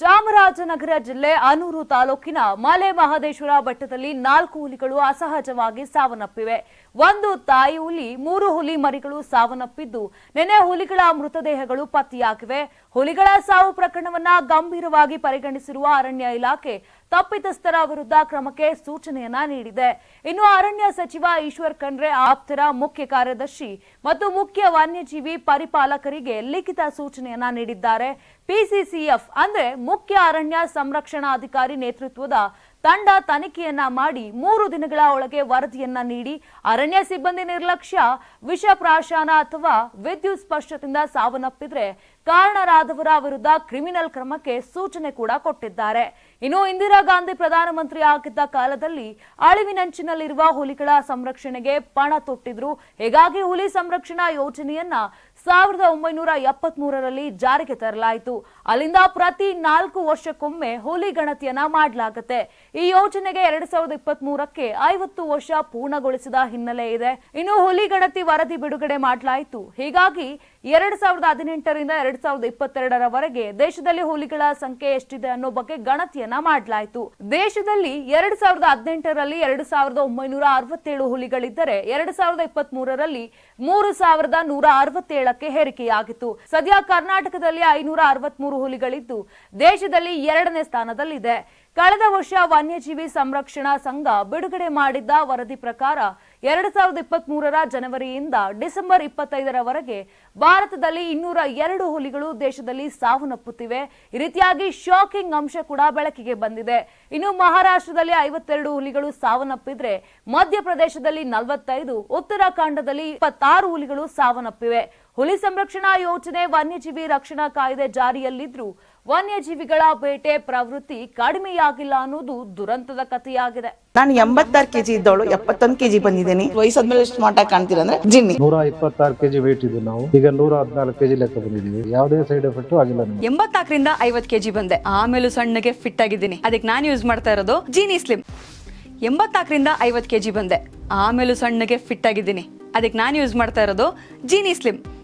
ಚಾಮರಾಜನಗರ ಜಿಲ್ಲೆ ಅನೂರು ತಾಲೂಕಿನ ಮಲೆ ಮಹದೇಶ್ವರ ಬೆಟ್ಟದಲ್ಲಿ ನಾಲ್ಕು ಹುಲಿಗಳು ಅಸಹಜವಾಗಿ ಸಾವನ್ನಪ್ಪಿವೆ. ಒಂದು ತಾಯಿ ಹುಲಿ, ಮೂರು ಹುಲಿ ಮರಿಗಳು ಸಾವನ್ನಪ್ಪಿದ್ದು ನಿನ್ನೆ ಹುಲಿಗಳ ಮೃತದೇಹಗಳು ಪತ್ತೆಯಾಗಿವೆ. ಹುಲಿಗಳ ಸಾವು ಪ್ರಕರಣವನ್ನ ಗಂಭೀರವಾಗಿ ಪರಿಗಣಿಸಿರುವ ಅರಣ್ಯ ಇಲಾಖೆ ತಪ್ಪಿತಸ್ಥರ ವಿರುದ್ಧ ಕ್ರಮಕ್ಕೆ ಸೂಚನೆಯನ್ನ ನೀಡಿದೆ. ಇನ್ನು ಅರಣ್ಯ ಸಚಿವ ಈಶ್ವರ್ ಖಂಡ್ರೆ, ಆಪ್ತರ ಮುಖ್ಯ ಕಾರ್ಯದರ್ಶಿ ಮತ್ತು ಮುಖ್ಯ ವನ್ಯಜೀವಿ ಪರಿಪಾಲಕರಿಗೆ ಲಿಖಿತ ಸೂಚನೆಯನ್ನ ನೀಡಿದ್ದಾರೆ. ಪಿಸಿಸಿಎಫ್ ಅಂದ್ರೆ ಮುಖ್ಯ ಅರಣ್ಯ ಸಂರಕ್ಷಣಾಧಿಕಾರಿ ನೇತೃತ್ವದ ತಂಡ ತನಿಖೆಯನ್ನ ಮಾಡಿ ಮೂರು ದಿನಗಳ ಒಳಗೆ ವರದಿಯನ್ನ ನೀಡಿ ಅರಣ್ಯ ಸಿಬ್ಬಂದಿ ನಿರ್ಲಕ್ಷ್ಯ, ವಿಷ ಪ್ರಾಶಾನ ಅಥವಾ ವಿದ್ಯುತ್ ಸ್ಪರ್ಶದಿಂದ ಸಾವನ್ನಪ್ಪಿದ್ರೆ ಕಾರಣರಾದವರ ವಿರುದ್ಧ ಕ್ರಿಮಿನಲ್ ಕ್ರಮಕ್ಕೆ ಸೂಚನೆ ಕೂಡ ಕೊಟ್ಟಿದ್ದಾರೆ. ಇನ್ನು ಇಂದಿರಾ ಗಾಂಧಿ ಪ್ರಧಾನಮಂತ್ರಿ ಆಗಿದ್ದ ಕಾಲದಲ್ಲಿ ಅಳಿವಿನಂಚಿನಲ್ಲಿರುವ ಹುಲಿಗಳ ಸಂರಕ್ಷಣೆಗೆ ಪಣ ತೊಟ್ಟಿದ್ರು. ಹೀಗಾಗಿ ಹುಲಿ ಸಂರಕ್ಷಣಾ ಯೋಜನೆಯನ್ನ ಸಾವಿರದ ಒಂಬೈನೂರ ಎಪ್ಪತ್ತ್ ಮೂರರಲ್ಲಿ ಜಾರಿಗೆ ತರಲಾಯಿತು. ಅಲ್ಲಿಂದ ಪ್ರತಿ ನಾಲ್ಕು ವರ್ಷಕ್ಕೊಮ್ಮೆ ಹುಲಿ ಗಣತಿಯನ್ನ ಮಾಡಲಾಗುತ್ತೆ. ಈ ಯೋಜನೆಗೆ ಎರಡ್ ಸಾವಿರದ ಇಪ್ಪತ್ತ್ ಮೂರಕ್ಕೆ ಐವತ್ತು ವರ್ಷ ಪೂರ್ಣಗೊಳಿಸಿದ ಹಿನ್ನೆಲೆ ಇದೆ. ಇನ್ನು ಹುಲಿ ಗಣತಿ ವರದಿ ಬಿಡುಗಡೆ ಮಾಡಲಾಯಿತು. ಹೀಗಾಗಿ ಎರಡ್ ಸಾವಿರದ ಹದಿನೆಂಟರಿಂದ ಎರಡ್ ಸಾವಿರದ ಇಪ್ಪತ್ತೆರಡರವರೆಗೆ ದೇಶದಲ್ಲಿ ಹುಲಿಗಳ ಸಂಖ್ಯೆ ಎಷ್ಟಿದೆ ಅನ್ನೋ ಬಗ್ಗೆ ಗಣತಿಯನ್ನ ಮಾಡಲಾಯಿತು. ದೇಶದಲ್ಲಿ ಎರಡ್ ಸಾವಿರದ ಹದಿನೆಂಟರಲ್ಲಿ ಎರಡು ಸಾವಿರದ ಒಂಬೈನೂರ ಅರವತ್ತೇಳು ಹುಲಿಗಳಿದ್ದರೆ ಎರಡ್ ಸಾವಿರದ ಇಪ್ಪತ್ತ್ ಮೂರರಲ್ಲಿ ಮೂರು ಸಾವಿರದ ನೂರ ಅರವತ್ತೇಳಕ್ಕೆ ಹೇರಿಕೆಯಾಗಿತ್ತು. ಸದ್ಯ ಕರ್ನಾಟಕದಲ್ಲಿ ಐನೂರ ಅರವತ್ಮೂರು ಹುಲಿಗಳಿದ್ದು ದೇಶದಲ್ಲಿ ಎರಡನೇ ಸ್ಥಾನದಲ್ಲಿದೆ. ಕಳೆದ ವರ್ಷ ವನ್ಯಜೀವಿ ಸಂರಕ್ಷಣಾ ಸಂಘ ಬಿಡುಗಡೆ ಮಾಡಿದ್ದ ವರದಿ ಪ್ರಕಾರ ಎರಡ್ ಸಾವಿರದ ಇಪ್ಪತ್ತ್ ಮೂರರ ಜನವರಿಯಿಂದ ಡಿಸೆಂಬರ್ ಇಪ್ಪತ್ತೈದರವರೆಗೆ ಭಾರತದಲ್ಲಿ ಇನ್ನೂರ ಎರಡು ಹುಲಿಗಳು ದೇಶದಲ್ಲಿ ಸಾವನ್ನಪ್ಪುತ್ತಿವೆ. ಈ ರೀತಿಯಾಗಿ ಶಾಕಿಂಗ್ ಅಂಶ ಕೂಡ ಬೆಳಕಿಗೆ ಬಂದಿದೆ. ಇನ್ನು ಮಹಾರಾಷ್ಟ್ರದಲ್ಲಿ ಐವತ್ತೆರಡು ಹುಲಿಗಳು ಸಾವನ್ನಪ್ಪಿದ್ರೆ ಮಧ್ಯಪ್ರದೇಶದಲ್ಲಿ ನಲವತ್ತೈದು, ಉತ್ತರಾಖಂಡದಲ್ಲಿ ಇಪ್ಪತ್ತಾರು ಹುಲಿಗಳು ಸಾವನ್ನಪ್ಪಿವೆ. ಹುಲಿ ಸಂರಕ್ಷಣಾ ಯೋಜನೆ ವನ್ಯಜೀವಿ ರಕ್ಷಣಾ ಕಾಯ್ದೆ ಜಾರಿಯಲ್ಲಿದ್ರೂ ವನ್ಯಜೀವಿಗಳ ಬೇಟೆ ಪ್ರವೃತ್ತಿ ಕಡಿಮೆಯಾಗಿಲ್ಲ ಅನ್ನೋದು ದುರಂತದ ಕಥೆಯಾಗಿದೆ. ನಾನು ಎಂಬತ್ತಾರು ಕೆಜಿ ಇದ್ದವಳು ಎಪ್ಪತ್ತೊಂದು ಕೆಜಿ ಬಂದಿದ್ದೀನಿ. ವಯಸ್ಸಾದ್ಮೇಲೆ ಎಷ್ಟು ಮಾಟ ಕಾಣ್ತೀರ ಅಂದ್ರೆ ಜಿನ್ನಿ. ನೂರ ಇಪ್ಪತ್ತಾರು ಕೆಜಿ ವೇಟ್ ಇದ್ದು ನಾವು. ಈಗ ನೂರ ಹದಿನಾಲ್ಕು ಕೆಜಿ ಲೆಕ್ಕ ಬಂದಿದ್ದೀವಿ. ಯಾವುದೇ ಸೈಡ್ ಎಫೆಕ್ಟ್ ಆಗಿಲ್ಲ ಎಂಬತ್ತಾಕರಿಂದ ಎಂಬತ್ನಾಲ್ಕರಿಂದ ಐವತ್ ಕೆಜಿ ಬಂದೆ. ಆಮೇಲೂ ಸಣ್ಣಗೆ ಫಿಟ್ ಆಗಿದ್ದೀನಿ. ಅದಕ್ಕೆ ನಾನು ಯೂಸ್ ಮಾಡ್ತಾ ಇರೋದು ಜೀನಿ ಸ್ಲಿಮ್ ಎಂಬತ್ತಾಕರಿಂದ ಐವತ್ತು ಕೆಜಿ ಬಂದೆ. ಆಮೇಲೂ ಸಣ್ಣಗೆ ಫಿಟ್ ಆಗಿದ್ದೀನಿ. ಅದಕ್ಕೆ ನಾನು ಯೂಸ್ ಮಾಡ್ತಾ ಇರೋದು ಜೀನಿ ಸ್ಲಿಮ್